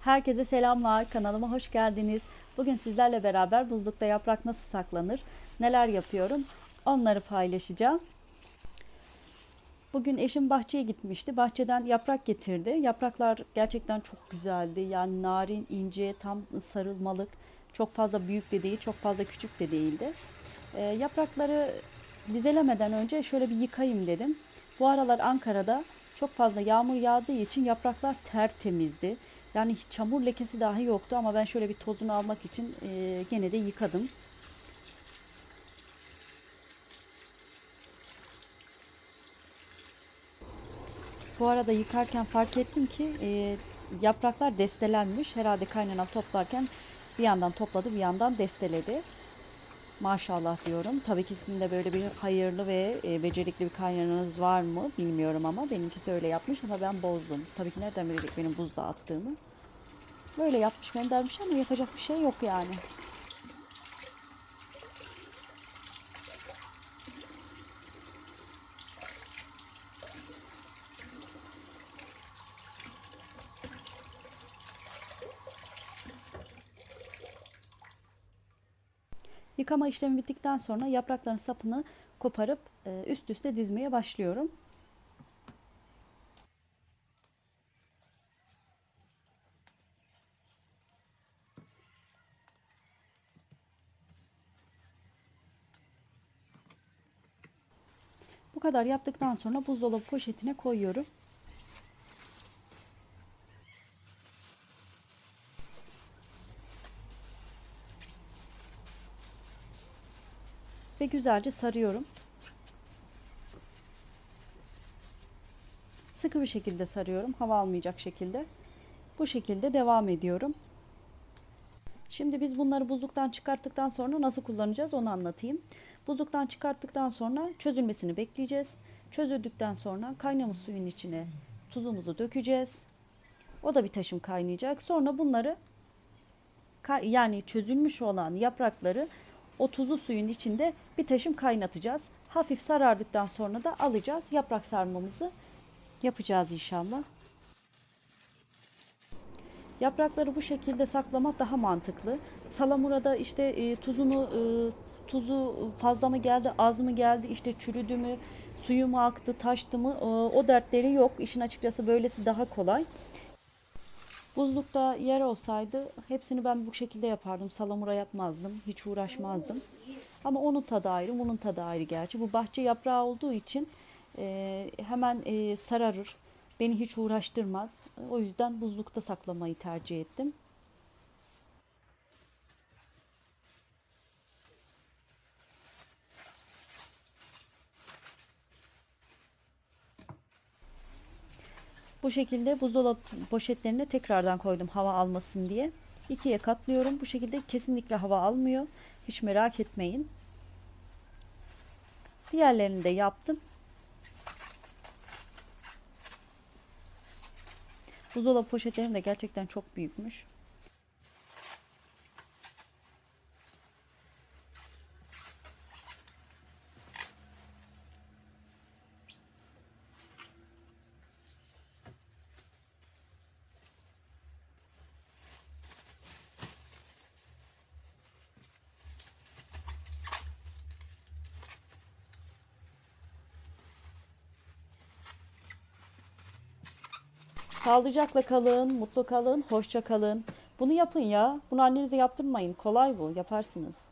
Herkese selamlar. Kanalıma hoş geldiniz. Bugün sizlerle beraber buzlukta yaprak nasıl saklanır, neler yapıyorum onları paylaşacağım. Bugün eşim bahçeye gitmişti. Bahçeden yaprak getirdi. Yapraklar gerçekten çok güzeldi. Yani narin, ince, tam sarılmalık. Çok fazla büyük de değil, çok fazla küçük de değildi. Ee, yaprakları dizelemeden önce şöyle bir yıkayayım dedim. Bu aralar Ankara'da çok fazla yağmur yağdığı için yapraklar tertemizdi. Yani hiç çamur lekesi dahi yoktu ama ben şöyle bir tozunu almak için e, gene de yıkadım. Bu arada yıkarken fark ettim ki e, yapraklar destelenmiş. Herhalde kaynanam toplarken bir yandan topladı bir yandan desteledi. Maşallah diyorum. Tabii ki sizin de böyle bir hayırlı ve e, becerikli bir kaynananız var mı bilmiyorum ama benimkisi öyle yapmış ama ben bozdum. Tabii ki nereden bilecek benim buzda attığımı. Böyle yapmış göndermiş ama yapacak bir şey yok yani. Yıkama işlemi bittikten sonra yaprakların sapını koparıp e, üst üste dizmeye başlıyorum. Bu kadar yaptıktan sonra buzdolabı poşetine koyuyorum. Ve güzelce sarıyorum. Sıkı bir şekilde sarıyorum. Hava almayacak şekilde. Bu şekilde devam ediyorum. Şimdi biz bunları buzluktan çıkarttıktan sonra nasıl kullanacağız onu anlatayım. Buzluktan çıkarttıktan sonra çözülmesini bekleyeceğiz. Çözüldükten sonra kaynamış suyun içine tuzumuzu dökeceğiz. O da bir taşım kaynayacak. Sonra bunları yani çözülmüş olan yaprakları o tuzlu suyun içinde bir taşım kaynatacağız. Hafif sarardıktan sonra da alacağız. Yaprak sarmamızı yapacağız inşallah. Yaprakları bu şekilde saklamak daha mantıklı. Salamurada işte e, tuzunu e, tuzu fazla mı geldi, az mı geldi, işte çürüdü mü, suyu mu aktı, taştı mı e, o dertleri yok. İşin açıkçası böylesi daha kolay. Buzlukta yer olsaydı hepsini ben bu şekilde yapardım. Salamura yapmazdım. Hiç uğraşmazdım. Ama onun tadı ayrı, bunun tadı ayrı gerçi. Bu bahçe yaprağı olduğu için e, hemen e, sararır. Beni hiç uğraştırmaz. O yüzden buzlukta saklamayı tercih ettim. Bu şekilde buzdolabı poşetlerine tekrardan koydum hava almasın diye. İkiye katlıyorum. Bu şekilde kesinlikle hava almıyor. Hiç merak etmeyin. Diğerlerini de yaptım. Buzdolabı poşetlerim de gerçekten çok büyükmüş. Sağlıcakla kalın, mutlu kalın, hoşça kalın. Bunu yapın ya. Bunu annenize yaptırmayın. Kolay bu. Yaparsınız.